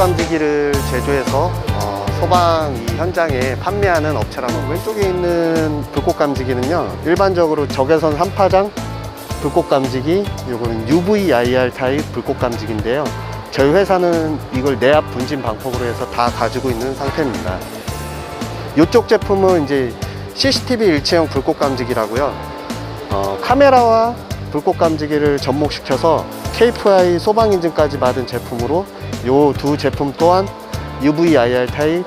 감지기를 제조해서 어, 소방 이 현장에 판매하는 업체라고 왼쪽에 있는 불꽃 감지기는요 일반적으로 적외선 3파장 불꽃 감지기 요거는 UVIR 타입 불꽃 감지기인데요. 저희 회사는 이걸 내압 분진 방폭으로 해서 다 가지고 있는 상태입니다. 이쪽 제품은 이제 CCTV 일체형 불꽃 감지기라고요. 어, 카메라와 불꽃 감지기를 접목시켜서 KPI 소방 인증까지 받은 제품으로 요두 제품 또한 UVIR 타입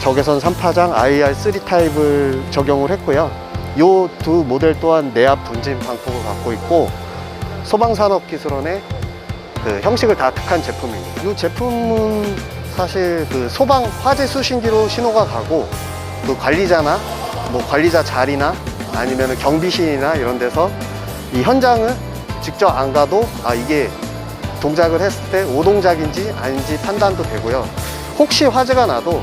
적외선 3파장 IR3 타입을 적용을 했고요. 요두 모델 또한 내압 분진 방폭을 갖고 있고 소방산업기술원의 그 형식을 다 득한 제품입니다. 이 제품은 사실 그 소방 화재 수신기로 신호가 가고 그 관리자나 뭐 관리자 자리나 아니면 경비실이나 이런 데서 이 현장을 직접 안 가도 아 이게 동작을 했을 때 오동작인지 아닌지 판단도 되고요. 혹시 화재가 나도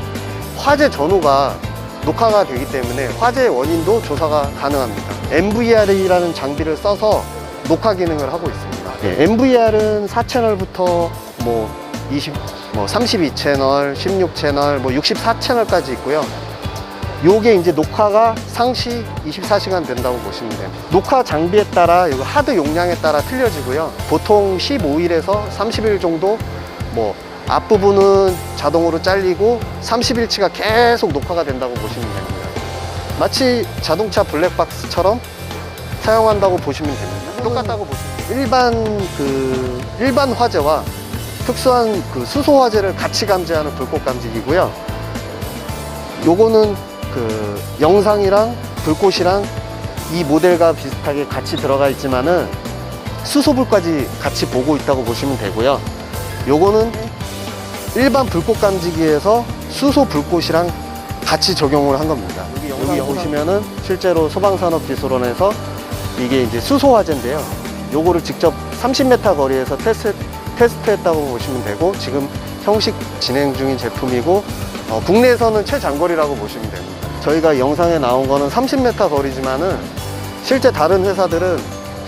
화재 전후가 녹화가 되기 때문에 화재의 원인도 조사가 가능합니다. MVR이라는 장비를 써서 녹화 기능을 하고 있습니다. MVR은 4채널부터 뭐 20, 뭐 32채널, 16채널, 뭐 64채널까지 있고요. 요게 이제 녹화가 상시 24시간 된다고 보시면 됩니다. 녹화 장비에 따라 이거 하드 용량에 따라 틀려지고요. 보통 15일에서 30일 정도 뭐 앞부분은 자동으로 잘리고 30일치가 계속 녹화가 된다고 보시면 됩니다. 마치 자동차 블랙박스처럼 사용한다고 보시면 됩니다. 똑같다고 보시면 됩니다. 일반 그 일반 화재와 특수한 그 수소 화재를 같이 감지하는 불꽃 감지기고요. 요거는 그 영상이랑 불꽃이랑 이 모델과 비슷하게 같이 들어가 있지만은 수소불까지 같이 보고 있다고 보시면 되고요. 요거는 일반 불꽃 감지기에서 수소 불꽃이랑 같이 적용을 한 겁니다. 여기, 여기 보시면은 실제로 소방산업기술원에서 이게 이제 수소 화재인데요. 요거를 직접 30m 거리에서 테스트, 테스트했다고 보시면 되고 지금 형식 진행 중인 제품이고 어, 국내에서는 최장거리라고 보시면 됩니다. 저희가 영상에 나온 거는 30m 거리지만은 실제 다른 회사들은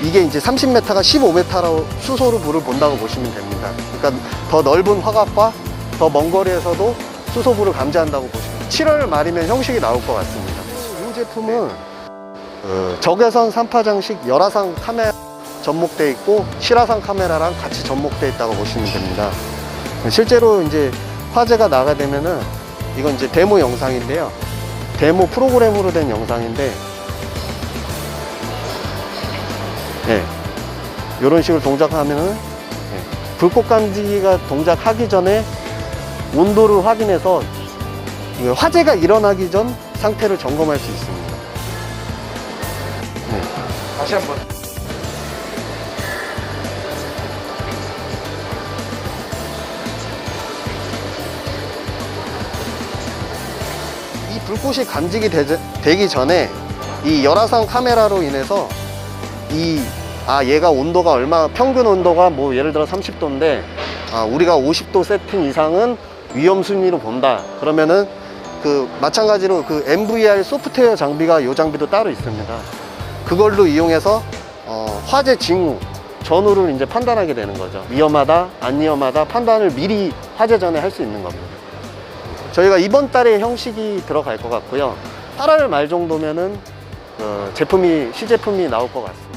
이게 이제 30m가 15m로 수소로 불을 본다고 보시면 됩니다. 그러니까 더 넓은 화각과 더 먼 거리에서도 수소불을 감지한다고 보시면 돼요. 7월 말이면 형식이 나올 것 같습니다. 이 제품은 어, 적외선 3파장식 열화상 카메라 접목돼 있고 실화상 카메라랑 같이 접목돼 있다고 보시면 됩니다. 실제로 이제 화재가 나게 되면은 이건 이제 데모 영상인데요. 데모 프로그램으로 된 영상인데, 예, 이런 식으로 동작하면은 예, 불꽃 감지기가 동작하기 전에 온도를 확인해서 이 화재가 일어나기 전 상태를 점검할 수 있습니다. 네. 다시 한번. 불꽃이 감지기 되기 전에 이 열화상 카메라로 인해서 이 아 얘가 온도가 얼마 평균 온도가 뭐 예를 들어 30도인데 아 우리가 50도 세팅 이상은 위험 순위로 본다. 그러면은 그 마찬가지로 그 MVR 소프트웨어 장비가 이 장비도 따로 있습니다. 그걸로 이용해서 어, 화재 징후 전후를 이제 판단하게 되는 거죠. 위험하다 안 위험하다 판단을 미리 화재 전에 할 수 있는 겁니다 저희가 이번 달에 형식이 들어갈 것 같고요. 8월 말 정도면은 어, 제품이 시제품이 나올 것 같습니다.